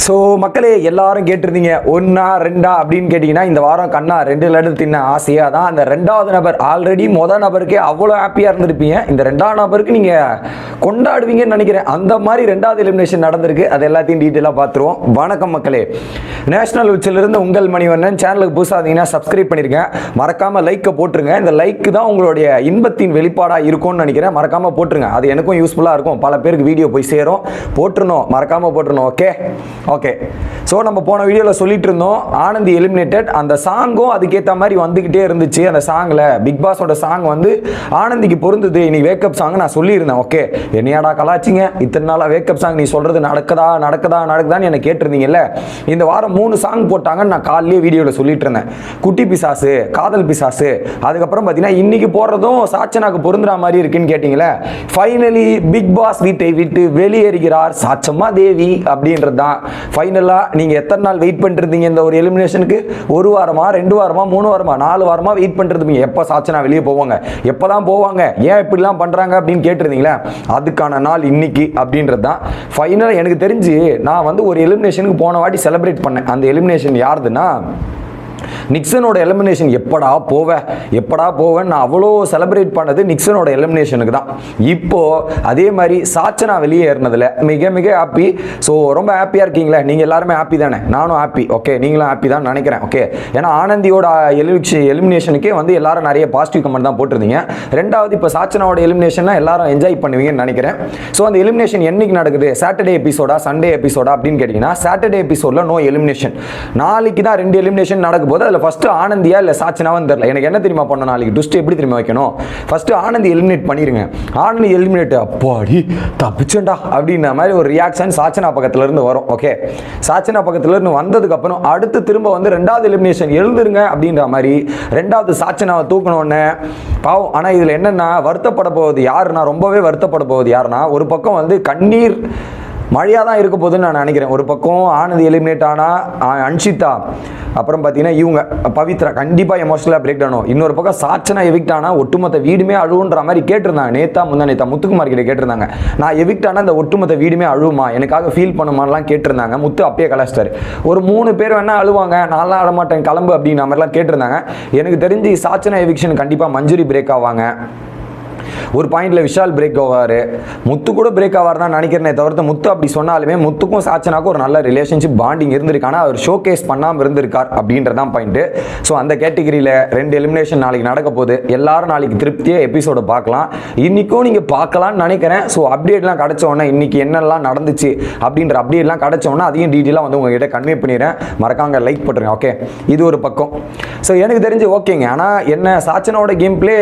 So மக்களே எல்லாரும் கேட்டிருந்தீங்க ஒன்றா ரெண்டா அப்படின்னு கேட்டிங்கன்னா இந்த வாரம் கண்ணா ரெண்டு லட்டு தின்ன ஆசையாக தான். அந்த ரெண்டாவது நபர் ஆல்ரெடி மொதல் நபருக்கே அவ்வளோ ஹாப்பியாக இருந்திருப்பீங்க. இந்த ரெண்டாவது நபருக்கு நீங்கள் கொண்டாடுவீங்கன்னு நினைக்கிறேன். அந்த மாதிரி ரெண்டாவது எலிமினேஷன் நடந்திருக்கு. அது எல்லாத்தையும் டீட்டெயிலாக பார்த்துருவோம். வணக்கம் மக்களே. நேஷனல் உச்சிலிருந்து உங்கள் மணிவண்ணன். சேனலுக்கு புதுசாக இருந்தீங்கன்னா சப்ஸ்கிரைப் பண்ணியிருக்கேன் மறக்காமல் லைக்கை போட்டுருங்க. இந்த லைக்கு தான் உங்களுடைய இன்பத்தின் வெளிப்பாடாக இருக்கும்னு நினைக்கிறேன். மறக்காமல் போட்டுருங்க. அது எனக்கும் யூஸ்ஃபுல்லாக இருக்கும். பல பேருக்கு வீடியோ போய் சேரும். போட்டுருணும் மறக்காமல் போட்டுருணும் ஓகே ஓகே ஸோ நம்ம போன வீடியோவில் சொல்லிட்டு இருந்தோம் ஆனந்தி எலிமினேட்டட் அந்த சாங்கும் அதுக்கேற்ற மாதிரி வந்துக்கிட்டே இருந்துச்சு. அந்த சாங்கில் பிக் பாஸோட சாங் வந்து ஆனந்திக்கு பொருந்தது. இன்னைக்கு வேக்கப் சாங் நான் சொல்லியிருந்தேன். ஓகே என்னையாடா கலாச்சிங்க? இத்தனை நாளாக வேக்கப் சாங் நீ சொல்கிறது நடக்குதா நடக்குதா நடக்குதான்னு என்னை கேட்டிருந்தீங்கல்ல? இந்த வாரம் மூணு சாங் போட்டாங்கன்னு நான் காலையிலே வீடியோவில் சொல்லிட்டு இருந்தேன் குட்டி பிசாசு காதல் பிசாசு அதுக்கப்புறம் பார்த்தீங்கன்னா இன்னைக்கு போடுறதும் சாச்சனாக்கு பொருந்துற மாதிரி இருக்குன்னு கேட்டிங்களே ஃபைனலி பிக் பாஸ் வீட்டை விட்டு வெளியேறுகிறார் சாச்சம்மா தேவி அப்படின்றது தான் ஃபைனலாக நீங்கள் எத்தனை நாள் வெயிட் பண்ணிருந்தீங்க இந்த ஒரு எலிமினேஷனுக்கு ஒரு வாரமா ரெண்டு வாரமா மூணு வாரமா நாலு வாரமா வெயிட் பண்ணிருந்தீங்க. எப்போ சாச்சனா வெளியே போவாங்க? எப்போ தான் போவாங்க? ஏன் இப்படிலாம் பண்ணுறாங்க அப்படின்னு கேட்டிருந்தீங்களே? அதுக்கான நாள் இன்னைக்கு அப்படின்றது தான் ஃபைனலாக எனக்கு தெரிஞ்சு நான் வந்து ஒரு எலிமினேஷனுக்கு போன வாட்டி செலிப்ரேட் பண்ணேன். அந்த எலிமினேஷன் யாருதுன்னா நிக்சனோட எலிமினேஷன் எப்படா போவேன் எப்படா போவேன் நான் அவ்வளோ செலிப்ரேட் பண்ணது நிக்சனோட எலிமினேஷனுக்கு தான். இப்போது அதே மாதிரி சாச்சனா வெளியேறினதுல மிக மிக ஹாப்பி ஸோ ரொம்ப ஹாப்பியாக இருக்கீங்களே? நீங்கள் எல்லாருமே ஹாப்பி தானே? நானும் ஹாப்பி ஓகே நீங்களும் ஹாப்பி தான் நினைக்கிறேன். ஓகே ஏன்னா ஆனந்தியோட எலிமிஷ எலிமினேஷனுக்கே வந்து எல்லாரும் நிறைய பாசிட்டிவ் கமெண்ட் தான் போட்டிருந்தீங்க. ரெண்டாவது இப்போ சாச்சனாவோட எலிமினேஷன்னா எல்லாரும் என்ஜாய் பண்ணுவீங்கன்னு நினைக்கிறேன். ஸோ அந்த எலிமினேஷன் என்னைக்கு நடக்குது? சாட்டர்டே எபிசோடா சண்டே எபிசோடா அப்படின்னு கேட்டிங்கன்னா சாட்டர்டே எபிசோடில் நோ எலிமினேஷன் நாளைக்கு தான் ரெண்டு எலிமினேஷன் நடக்கும் போது அதில் ஃபஸ்ட்டு ஆனந்தியா இல்லை சாச்சனாவும் தெரில எனக்கு என்ன தெரியுமா பண்ண நாளைக்கு? டுஸ்ட் எப்படி தெரியுமா வைக்கணும்? ஃபஸ்ட்டு ஆனந்தி எலிமினேட் பண்ணிடுங்க ஆனந்தி எலிமினேட் அப்பாடி தப்பிச்சண்டா அப்படின்ற மாதிரி ஒரு ரியாக்ஷன் சாச்சனா பக்கத்துலேருந்து வரும் ஓகே சாச்சனா பக்கத்துலேருந்து வந்ததுக்கு அப்புறம் அடுத்து திரும்ப வந்து ரெண்டாவது எலிமினேஷன் எழுந்துருங்க அப்படின்ற மாதிரி ரெண்டாவது சாச்சனாவை தூக்கணுன்னு பாவம் ஆனால் இதில் என்னென்னா வருத்தப்பட போகுது யாருன்னா ரொம்பவே வருத்தப்பட போகுது யாருன்னா ஒரு பக்கம் வந்து கண்ணீர் மழையாக தான் இருக்க போதுன்னு நான் நினைக்கிறேன். ஒரு பக்கம் ஆனந்த் எலிமினேட் ஆனால் அன்ஷிதா அப்புறம் பார்த்தீங்கன்னா இவங்க பவித்ரா கண்டிப்பாக எமோஷனலாக பிரேக் ஆனும் இன்னொரு பக்கம் சாச்சனா எவிக்ட் ஆனால் ஒட்டுமொத்த வீடுமே அழுவுன்ற மாதிரி கேட்டிருந்தாங்க. நேத்தா முந்தா நேத்தா முத்துக்குமார் கிட்ட கேட்டிருந்தாங்க. நான் எவிக்ட் ஆனால் இந்த ஒட்டுமொத்த வீடுமே அழுவுமா? எனக்காக ஃபீல் பண்ணுமான்லாம் கேட்டிருந்தாங்க. முத்து அப்பயே கலாச்சிட்டாரு ஒரு மூணு பேர் வேணால் அழுவாங்க. நான்லாம் அழமாட்டேன் கிளம்பு அப்படின்ற மாதிரிலாம் கேட்டிருந்தாங்க. எனக்கு தெரிஞ்சு சாட்சனா எவிக்ஷன் கண்டிப்பாக மஞ்சுரி பிரேக் ஆவாங்க. ஒரு பாயிண்ட்ல விஷால் பிரேக் ஆவார். முத்து கூட பிரேக் ஆவார் தான் நினைக்கிறேனே தவிர்த்து முத்து அப்படி சொன்னாலுமே முத்துக்கும் சாச்சனாக்கும் ஒரு நல்ல ரிலேஷன்ஷிப் பாண்டிங் இருந்திருக்கு. ஆனால் அவர் ஷோ கேஸ் பண்ணாமல் இருந்திருக்கார் அப்படின்றதான் பாயிண்ட்டு ஸோ அந்த கேட்டகரியில் ரெண்டு எலிமினேஷன் நாளைக்கு நடக்க போகுது. எல்லாரும் நாளைக்கு திருப்தியாக எபிசோடை பார்க்கலாம். இன்னைக்கும் நீங்கள் பார்க்கலாம்னு நினைக்கிறேன். ஸோ அப்டேட்லாம் கிடைச்ச உடனே இன்னைக்கு என்னெல்லாம் நடந்துச்சு அப்படின்ற அப்டேட்லாம் கிடைச்ச உடனே அதையும் டீட்டெயிலாக வந்து உங்ககிட்ட கன்வே பண்ணிடுறேன். மறக்காங்க லைக் பண்ணுறேன் ஓகே இது ஒரு பக்கம். ஸோ எனக்கு தெரிஞ்சு ஓகேங்க ஆனால் என்ன சாச்சனோட கேம் பிளே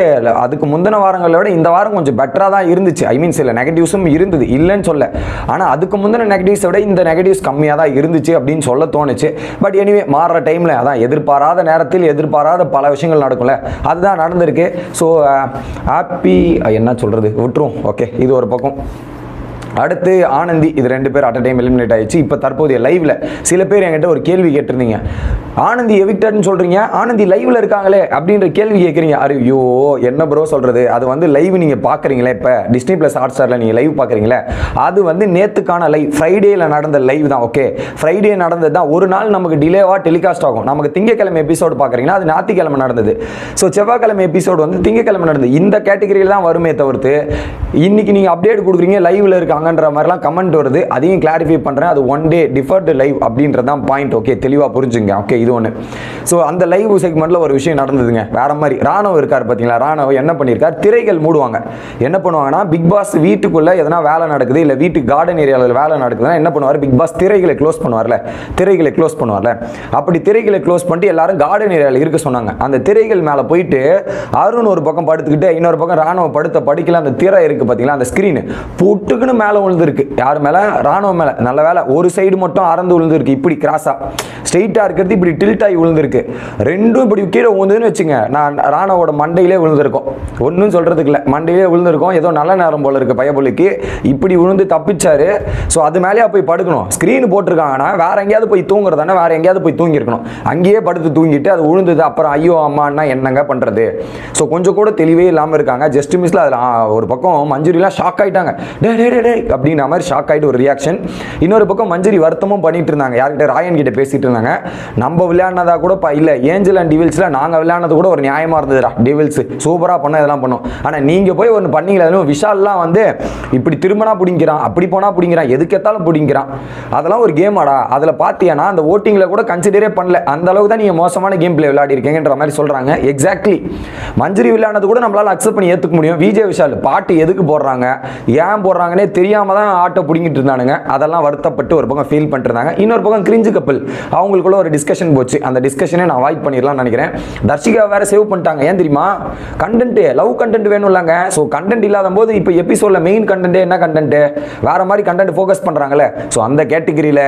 அதுக்கு முந்தின வாரங்களை விட இந்த வாரம் கொஞ்சம் பெட்டராக தான் இருந்துச்சு. ஐ மீன் சில நெகட்டிவ்ஸும் இருந்தது. இல்லைன்னு சொல்ல. ஆனால் அதுக்கு முந்தின நெகட்டிவ்ஸை விட இந்த நெகட்டிவ்ஸ் கம்மியாக தான் இருந்துச்சு அப்படின்னு சொல்ல தோணுச்சு. பட் எனிவே மாறுற டைமில் அதான் எதிர்பாராத நேரத்தில் எதிர்பாராத பல விஷயங்கள் நடக்கும்ல. அதுதான் நடந்திருக்கு. ஸோ uh, ஹாப்பி என்ன சொல்கிறது விட்டுரும். ஓகே இது ஒரு பக்கம். அடுத்து ஆனந்தி இது ரெண்டு பேர் அட் டைம் எலிமினேட் ஆயிடுச்சு. இப்போ தற்போதைய லைவ்ல சில பேர் என்கிட்ட ஒரு கேள்வி கேட்டிருந்தீங்க. ஆனந்தி எவிக்டட்னு சொல்றீங்க? ஆனந்தி லைவ்ல இருக்காங்களே அப்படின்ற கேள்வி கேட்குறீங்க. ஐயோ என்ன ப்ரோ சொல்றது? அது வந்து லைவ் நீங்க பாக்குறீங்களே இப்போ. டிஸ்னி பிளஸ் ஹாட் ஸ்டாரில் நீங்க லைவ் பாக்குறீங்களே. அது வந்து நேத்துக்கான லைவ் ஃப்ரைடேல நடந்த லைவ் தான் ஓகே ஃப்ரைடே நடந்தது தான். ஒரு நாள் நமக்கு டிலேவா டெலிகாஸ்ட் ஆகும். நமக்கு திங்கக்கிழமை எபிசோடு பார்க்குறீங்கன்னா அது ஞாயிற்றுக்கிழமை நடந்தது. ஸோ செவ்வாய்க்கிழமை எபிசோடு வந்து திங்கக்கிழமை நடந்தது. இந்த கேட்டகரியில் தான் வருமே தவிர்த்து இன்னைக்கு நீங்கள் அப்டேட் கொடுக்குறீங்க லைவ்ல இருக்காங்கன்ற மாதிரிலாம் கமெண்ட் வருது. அதையும் கிளாரிஃபை பண்ணுறேன் அது ஒன் டே டிஃபர்டு லைவ் அப்படின்றது தான் பாயிண்ட் ஓகே தெளிவாக புரிஞ்சுங்க. ஓகே இது ஒன்று ஸோ அந்த லைவ் செக்மெண்ட்டில் ஒரு விஷயம் நடந்ததுங்க. வேற மாதிரி. ராணுவ இருக்கார் பார்த்தீங்களா? ராணுவ என்ன பண்ணியிருக்கார் திரைகள் மூடுவாங்க. என்ன பண்ணுவாங்கன்னா பிக் பாஸ் வீட்டுக்குள்ளே எதனா வேலை நடக்குது இல்லை வீட்டு கார்டன் ஏரியாவில் வேலை நடக்குதுன்னா என்ன பண்ணுவார்? பிக் பாஸ் திரைகளை க்ளோஸ் பண்ணுவார்ல. திரைகளை க்ளோஸ் பண்ணுவார்ல. அப்படி திரைகளை க்ளோஸ் பண்ணிட்டு எல்லாரும் கார்டன் ஏரியாவில் இருக்க சொன்னாங்க. அந்த திரைகள் மேலே போயிட்டு அருண் ஒரு பக்கம் படுத்துக்கிட்டு இன்னொரு பக்கம் ராணுவ படுத்த படிக்கல. அந்த திரை இருக்கு பார்த்தீங்களா? அந்த ஸ்க்ரீன் புட்டுக்குன்னு மேலே மேலே விழுந்திருக்கு யார் மேலே? ராணுவ மேலே. நல்ல வேலை ஒரு சைடு மட்டும் அறந்து விழுந்திருக்கு இப்படி கிராஸாக ஸ்ட்ரெயிட்டாக இருக்கிறது இப்படி டில்ட் ஆகி விழுந்திருக்கு ரெண்டும் இப்படி கீழே விழுந்ததுன்னு வச்சுங்க நான் ராணுவோட மண்டையிலே விழுந்திருக்கோம் ஒன்றும் சொல்கிறதுக்கு இல்லை. மண்டையிலே விழுந்திருக்கோம் ஏதோ நல்ல நேரம் போல இருக்குது பயபுலிக்கு இப்படி விழுந்து தப்பிச்சாரு. ஸோ அது மேலேயே போய் படுக்கணும். ஸ்க்ரீன் போட்டிருக்காங்கன்னா வேற எங்கேயாவது போய் தூங்குறதானே வேற எங்கேயாவது போய் தூங்கியிருக்கணும். அங்கேயே படுத்து தூங்கிட்டு அது விழுந்தது அப்புறம் ஐயோ அம்மான்னா என்னங்க பண்ணுறது ஸோ கொஞ்சம் கூட தெளிவே இல்லாமல் இருக்காங்க. ஜஸ்ட் மிஸ்ல அதில் ஒரு பக்கம் மஞ்சுரிலாம் ஷாக் ஆகிட்டாங்க டே டே டே, அப்படிங்கிற அப்படின்ற மாதிரி ஷாக் ஆகிட்டு ஒரு ரியாக்ஷன் இன்னொரு பக்கம் மஞ்சரி வருத்தமும் பண்ணிட்டு இருந்தாங்க. யார்கிட்ட? ராயன் கிட்ட பேசிட்டு இருந்தாங்க. நம்ம விளையாடினதா கூட பா இல்லை ஏஞ்சல் அண்ட் டிவில்ஸில் நாங்கள் விளையாடினது கூட ஒரு நியாயமாக இருந்ததுடா. டிவில்ஸ் சூப்பராக பண்ண இதெல்லாம் பண்ணோம். ஆனால் நீங்கள் போய் ஒன்று பண்ணீங்களா அதுவும் விஷால்லாம் வந்து இப்படி திரும்பினா பிடிங்கிறான் அப்படி போனால் பிடிங்கிறான் எதுக்கேத்தாலும் பிடிங்கிறான். அதெல்லாம் ஒரு கேம் ஆடா. அதில் பார்த்தியானா அந்த ஓட்டிங்கில் கூட கன்சிடரே பண்ணல. அந்த அளவுக்கு தான் நீங்கள் மோசமான கேம் பிளே விளையாடி இருக்கீங்கன்ற மாதிரி சொல்கிறாங்க எக்ஸாக்ட்லி மஞ்சரி விளையாடினது கூட நம்மளால் அக்செப்ட் பண்ணி ஏற்றுக்க முடியும். விஜய் விஷால் பாட்டு எதுக்கு போடுறாங்க? ஏன் போடுறாங்கன்னே தெரியும் தான் ஆட்டோ பிடிங்கிட்டு இருந்தானுங்க. அதெல்லாம் வருத்தப்பட்டு ஒரு பக்கம் ஃபீல் பண்ணிருந்தாங்க இன்னொரு பக்கம் கிரிஞ்சு கப்பல் அவங்களுக்குள்ள ஒரு டிஸ்கஷன் போச்சு. அந்த டிஸ்கஷனே நான் அவாய்ட் பண்ணிடலாம்னு நினைக்கிறேன். தர்ஷிகா வேற சேவ் பண்ணிட்டாங்க. ஏன் தெரியுமா? கண்டென்ட் லவ் கண்டென்ட் வேணும்லங்க. ஸோ கண்டென்ட் இல்லாத போது இப்போ எபிசோட்ல மெயின் கண்டென்ட் என்ன கண்டென்ட் வேற மாதிரி கண்டென்ட் ஃபோக்கஸ் பண்ணுறாங்கல்ல ஸோ அந்த கேட்டகிரியில்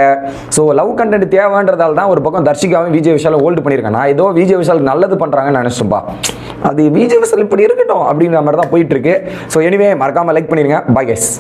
ஸோ லவ் கண்டென்ட் தேவைன்றதால தான் ஒரு பக்கம் தர்ஷிகாவும் விஜய் விஷால ஹோல்டு பண்ணியிருக்கேன். நான் ஏதோ விஜய் விஷால் நல்லது பண்ணுறாங்கன்னு நினச்சிட்டும்பா அது விஜய் விஷால் இப்படி இருக்கட்டும் அப்படின்ற மாதிரி தான் போயிட்டு இருக்கு ஸோ எனிவே மறக்காமல் லைக் பண்ணிடுங்க பாய் கேஸ்